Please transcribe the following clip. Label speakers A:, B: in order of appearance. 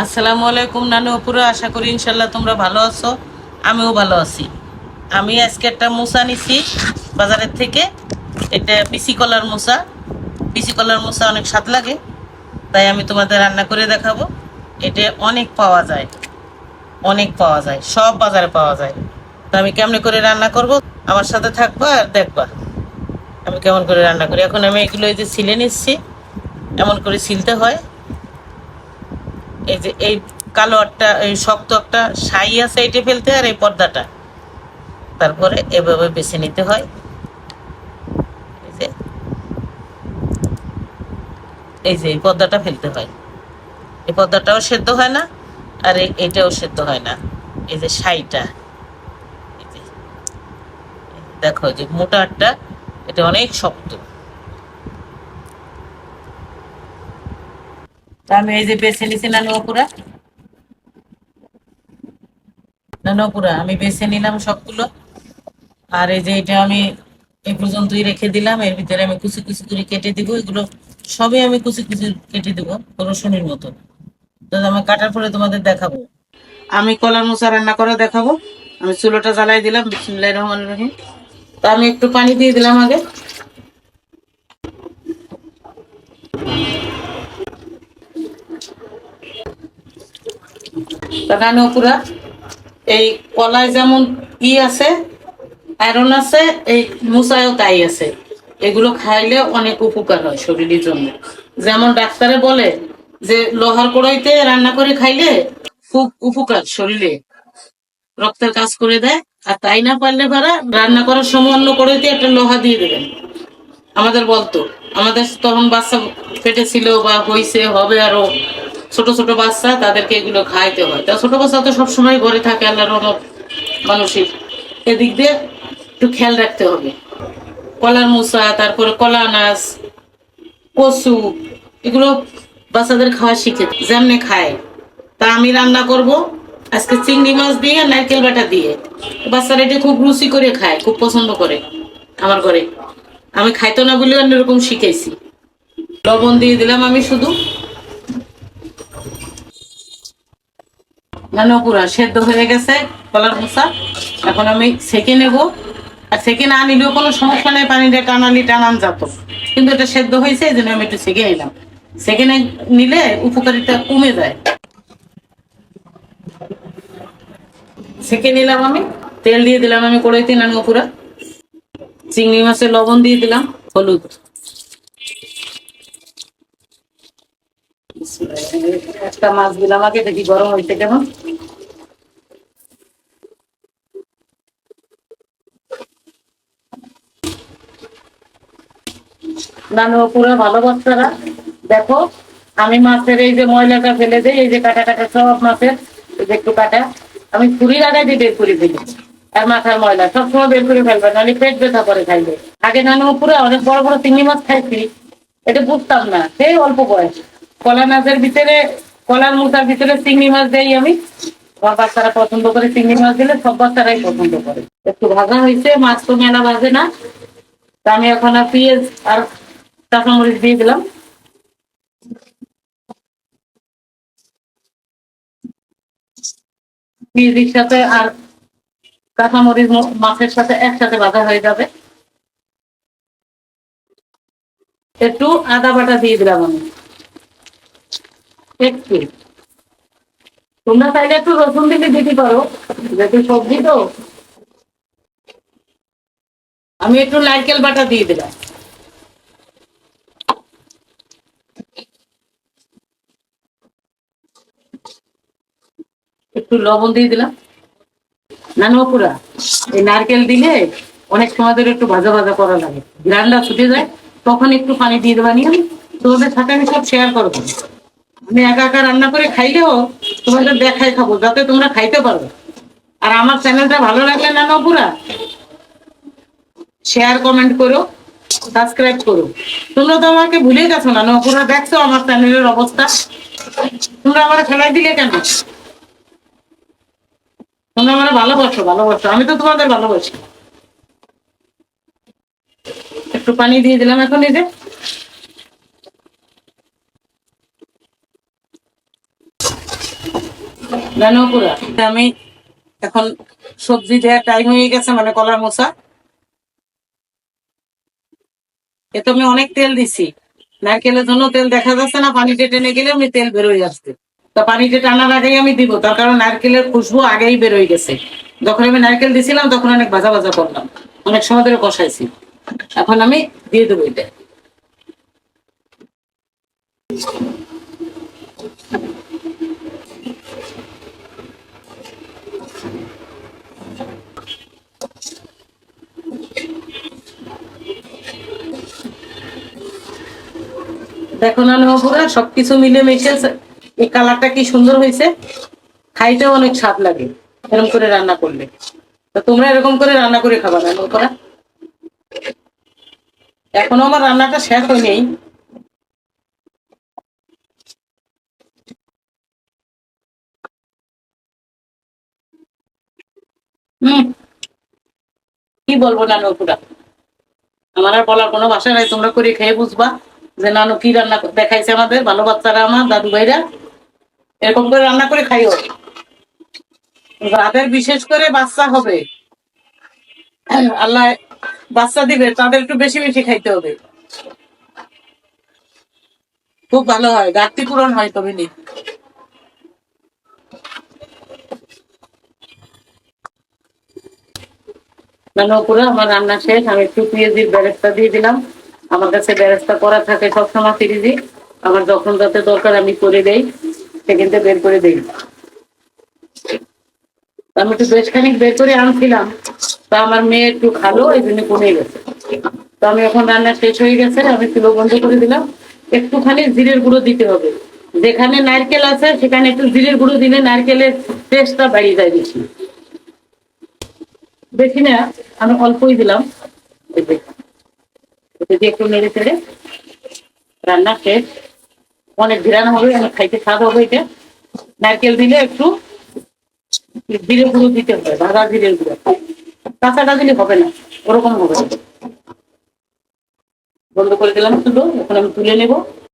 A: আসসালামু আলাইকুম নানু অপুরা, আশা করি ইনশাল্লাহ তোমরা ভালো আছো, আমিও ভালো আছি। আমি আজকে একটা মোসা নিছি বাজারের থেকে, এটা বিসি কলার মোসা পিসি কলার মোসা অনেক স্বাদ লাগে, তাই আমি তোমাদের রান্না করে দেখাবো। এটা অনেক পাওয়া যায়, অনেক পাওয়া যায়, সব বাজারে পাওয়া যায়। তো আমি কেমনে করে রান্না করব? আমার সাথে থাকবা আর দেখবা। আমি কেমন করে রান্না করি? এখন আমি এগুলো এই যে সিলে নিচ্ছি, এমন করে সিলতে হয়। এই যে, এই কালো একটা, এই শক্ত একটা সাই আছে এইটা ফেলতে, আর এই পর্দাটা। তারপরে এভাবে বেছে নিতে হয়। এই যে এই যে এই পর্দাটা ফেলতে হয়। এই পর্দাটাও সেদ্ধ হয় না, আর এই- এইটাও সেদ্ধ হয় না। এই যে সাইটা। দেখো যে মোটাটা এটা অনেক শক্ত। তা আমি এই যে বেছে নিছি না নপুরা? না নপুরা, আমি বেছে নিলাম সবগুলো। আর এই যে এটা আমি এই পর্যন্তই রেখে দিলাম। এর ভিতরে আমি কুচি কুচি করে কেটে দিব। এগুলো সবই আমি কুচি কুচি কেটে দিব রসুনের মতো। তো আমি কাটার পরে তোমাদের দেখাবো। আমি কলার মোচা রান্না করে দেখাবো। আমি চুলোটা জ্বালাই দিলাম। বিসমুল্লাহ রহমান রহিম। তো আমি একটু পানি দিয়ে দিলাম আগে। তাকানো পুরা এই কলায় যেমন ই আছে, আয়রন আছে, এই মুসায়ও তাই আছে। এগুলো খাইলে অনেক উপকার হয় শরীরের জন্য। যেমন ডাক্তারে বলে যে, লোহার কড়াইতে রান্না করে খাইলে খুব উপকার শরীরে। রক্তের কাজ করে দেয়, আর তাই না পারলে পারা রান্না করার সময় অন্য কড়াইতে একটা লোহা দিয়ে দেবেন। আমাদের বলতো, আমাদের তখন বাচ্চা পেটে ছিল বা হইছে, হবে আরও ছোট ছোট বাচ্চা, তাদেরকে এগুলো খাইতে হয়। তা ছোট বাচ্চা তো সবসময় ঘরে থাকে, আল্লাহর রহমত, মানুষের। এদিক দিয়ে একটু খেয়াল রাখতে হবে। কলার মুসা তারপরে কলা আনাজ, কচু, এগুলো বাচ্চাদের খাওয়া শিখে যেমনি খায়। তা আমি রান্না করব, আজকে চিংড়ি মাছ দিয়ে নারকেল বাটা দিয়ে। বাচ্চারা এটা খুব রুচি করে খায়, খুব পছন্দ করে আমার ঘরে। আমি খাইতো না বলে এরকম শিখেছি। লবণ দিয়ে দিলাম আমি শুধু। জানো পুরা, সেদ্ধ হয়ে গেছে কলার মোচা এখন আমি সেকে নেব। আর সেকে না নিলেও কোনো সমস্যা নেই, পানিটা টানালি টানান যেত। কিন্তু এটা সেদ্ধ হয়েছে, এই জন্য আমি একটু সেকে নিলাম। সেকেনে নিলে উপকারিতা কমে যায়। সেকে নিলাম আমি। তেল দিয়ে দিলাম আমি কড়াইতে নানবো পুরা। চিংড়ি মাছের লবণ দিয়ে দিলাম, হলুদ। একটা মাছ দিলাম, আগে দেখি গরম হইতে কেমন নানু, পুরো ভালো বাচ্চারা। দেখো, আমি মাছের এই যে ময়লাটা ফেলে দেই, এই যে কাটা কাটা সব মাছের যে একটু কাটা। আমি ছুরির আগে দিয়ে বের করে ফেলি, আর মাথার ময়লা। সবসময় বের করে ফেলবে, নাহলে পেট ব্যথা করে খাইবে আগে নানু, পুরো অনেক বড় বড় চিংড়ি মাছ খাইছি, এটা বুঝতাম না, সেই অল্প বয়স। কলা মাছের ভিতরে কলার মুসার ভিতরে চিংড়ি মাছ দেই আমি। বাচ্চারা পছন্দ করে চিংড়ি মাছ দিলে সব বাচ্চারাই পছন্দ করে। একটু ভাজা হয়েছে, মাছ তো মেলা বাজে না। তা আমি এখন পেঁয়াজ আর কাঁচামরিচ দিয়ে দিলাম। পেঁয়াজের সাথে আর কাঁচামরিচ মাছের সাথে একসাথে ভাজা হয়ে যাবে। একটু আদা বাটা দিয়ে দিলাম আমি। তোমরা চাইলে একটু রসুন দিলে দিতে পারো। যেহেতু সবজি তো। আমি একটু নারকেল বাটা দিয়ে দিলাম। একটু লবণ দিয়ে দিলাম। নানুপুরা এই নারকেল দিলে অনেক সময় ধরে একটু ভাজা ভাজা করা লাগে। গ্রান্ডা ছুটে যায়, তখন একটু পানি দিয়ে দেবা। নিয়ে তোমাদের সাথে আমি সব শেয়ার করব। আমি একা একা রান্না করে খাইলেও তোমাদের দেখাই খাব, যাতে তোমরা খাইতে পারো। আর আমার চ্যানেলটা ভালো লাগলে নানুপুরা শেয়ার কমেন্ট করো সাবস্ক্রাইব করো। তোমরা তো আমাকে ভুলে গেছো না নপুরা দেখছ আমার চ্যানেলের অবস্থা? তোমরা আমার খেলাই দিলে কেন? তোমরা আমার ভালোবাসো ভালোবাসো। আমি তো তোমাদের ভালোবাসি। একটু পানি দিয়ে দিলাম এখন এই যে। আমি এখন সবজি দেওয়ার টাইম হয়ে গেছে মানে কলার মোচা। এতে আমি অনেক তেল দিছি। নারকেলের জন্য তেল দেখা যাচ্ছে না, পানিতে টেনে গেলে আমি তেল বেরোয় আসছে। তা পানিতে টানার আগেই আমি দিব, তার কারণ নারকেলের খুশবু আগেই বেরোয় গেছে। যখন আমি নারকেল দিছিলাম, তখন অনেক ভাজা ভাজা করলাম। অনেক সময় ধরে কষাইছি। এখন আমি দিয়ে দেবো এটা। দেখো না পুরা সবকিছু মিলে মিশে এই কালারটা কি সুন্দর হয়েছে? খাইতেও অনেক স্বাদ লাগে, এরকম করে রান্না করলে। তোমরা এরকম করে রান্না করে খাবা না নৌকরা এখনও আমার রান্নাটা শেষ হয়নি। কি বলব নানু পুরা আমার আর বলার কোনো ভাষা নাই, তোমরা করে খেয়ে বুঝবা। যে নানু কি রান্না দেখাইছে আমাদের, ভালো বাচ্চারা আমার, দাদু ভাইরা, এরকম করে রান্না করে খাইও। যাদের বিশেষ করে বাচ্চা হবে। আল্লাহ বাচ্চা দিবে, তাদের একটু বেশি বেশি খাইতে হবে। খুব ভালো হয়, ঘাটতি পূরণ হয় তবে নি। আমার রান্না শেষ, আমি একটু পেঁয়াজির বেরেস্তা দিয়ে দিলাম। আমার কাছে বেরেস্তা করা থাকে সবসময় ফ্রিজে। আমার যখন যাতে দরকার আমি করে দেই, সেখান থেকে বের করে দেই। আমি একটু বেশ খানিক বের করে আনছিলাম। তা আমার মেয়ে একটু খালো এই জন্য কমে গেছে। তো আমি এখন রান্না শেষ হয়ে গেছে, আমি চুলো বন্ধ করে দিলাম। একটুখানি জিরের গুঁড়ো দিতে হবে। যেখানে নারকেল আছে, সেখানে একটু জিরের গুঁড়ো দিলে নারকেলের টেস্টটা বাড়িয়ে যায় বেশি। বেশি না, আমি অল্পই দিলাম। এটা একটু নেড়ে চেড়ে রান্না শেষ। অনেক ঘিরানো হবে, অনেক খাইতে স্বাদ হবে এটা। নারকেল দিলে একটু জিরে গুঁড়ো দিতে হবে, ভাজা জিরে গুঁড়ো। কাঁচাটা দিলে হবে না, ওরকম হবে। বন্ধ করে দিলাম শুধু, এখন আমি তুলে নেব।